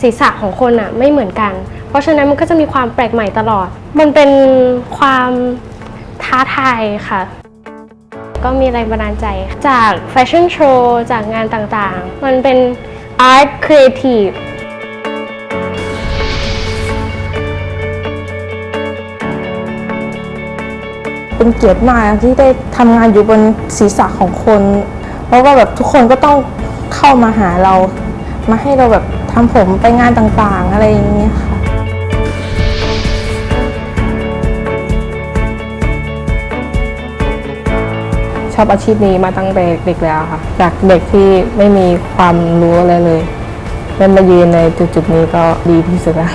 ศีรษะของคนอะไม่เหมือนกัน เพราะฉะนั้นมันก็จะมีความแปลกใหม่ตลอด มันเป็นความท้าทายค่ะ ก็มีแรงบันดาลใจ จากแฟชั่นโชว์จากงานต่างๆ มันเป็นอาร์ตครีเอทีฟเป็นเกียรติมากที่ได้ทำงานอยู่บนศีรษะของคน เพราะว่าแบบทุกคนก็ต้องเข้ามาหาเรา มาให้เราแบบ ทำผมไปงานต่างๆ อะไรอย่างเงี้ยค่ะชอบอาชีพนี้มาตั้งแต่เด็กแล้วค่ะ จากเด็กที่ไม่มีความรู้อะไรเลยได้มายืนในจุดๆนี้ก็ดีที่สุดแล้ว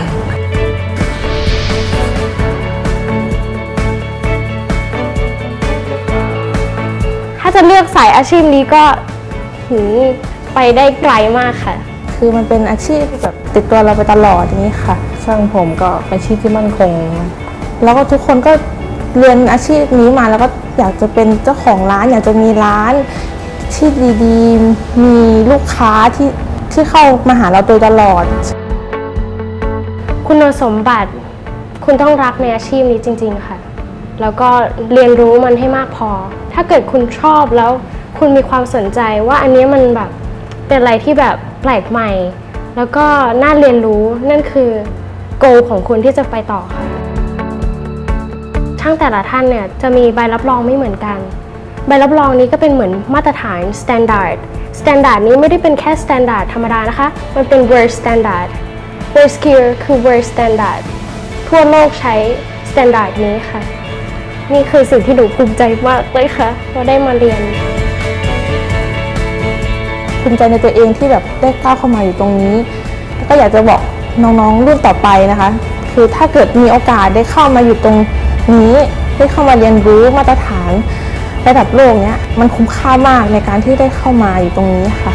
ถ้าจะเลือกสายอาชีพนี้ก็หืมไปได้ไกลมากค่ะ คือมันเป็นอาชีพแบบติดตัวเราไปตลอดอย่างนี้ค่ะ ช่างผมก็เป็นอาชีพที่มั่นคง แล้วก็ทุกคนก็เรียนอาชีพนี้มาแล้วก็อยากจะเป็นเจ้าของร้าน อยากจะมีร้านที่ดีๆ มีลูกค้าที่ที่เข้ามาหาเราโดยตลอด คุณสมบัติ คุณต้องรักในอาชีพนี้จริง ๆ ค่ะ แล้วก็เรียนรู้มันให้มากพอ ถ้าเกิดคุณชอบแล้วคุณมีความสนใจว่าอันนี้มันแบบเป็นอะไรที่แบบ ปลกใหม่ แล้วก็น่าเรียนรู้นั่นคือโกของคุณที่จะไปต่อค่ะ ช่างแต่ละท่านเนี่ยจะมีใบรับรองไม่เหมือนกัน ใบรับรองนี้ก็เป็นเหมือนมาตรฐาน standard standard นี้ไม่ได้เป็นแค่ standard ธรรมดานะคะ มันเป็น world standard world skill คือ world standard ทั่วโลกใช้ standard นี้ค่ะ นี่คือสิ่งที่หนูภูมิใจมากเลยค่ะว่าได้มาเรียน ภูมิใจในตัวเองที่แบบได้ก้าวเข้ามาอยู่ตรงนี้แล้วก็อยากจะบอกน้องๆรุ่นต่อไปนะคะ คือถ้าเกิดมีโอกาสได้เข้ามาอยู่ตรงนี้ได้เข้ามาเรียนรู้มาตรฐานระดับโลกเนี้ยมันคุ้มค่ามากในการที่ได้เข้ามาอยู่ตรงนี้ค่ะ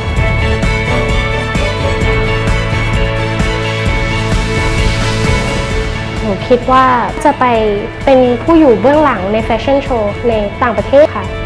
หนูคิดว่าจะไปเป็นผู้อยู่เบื้องหลังในแฟชั่นโชว์ในต่างประเทศค่ะ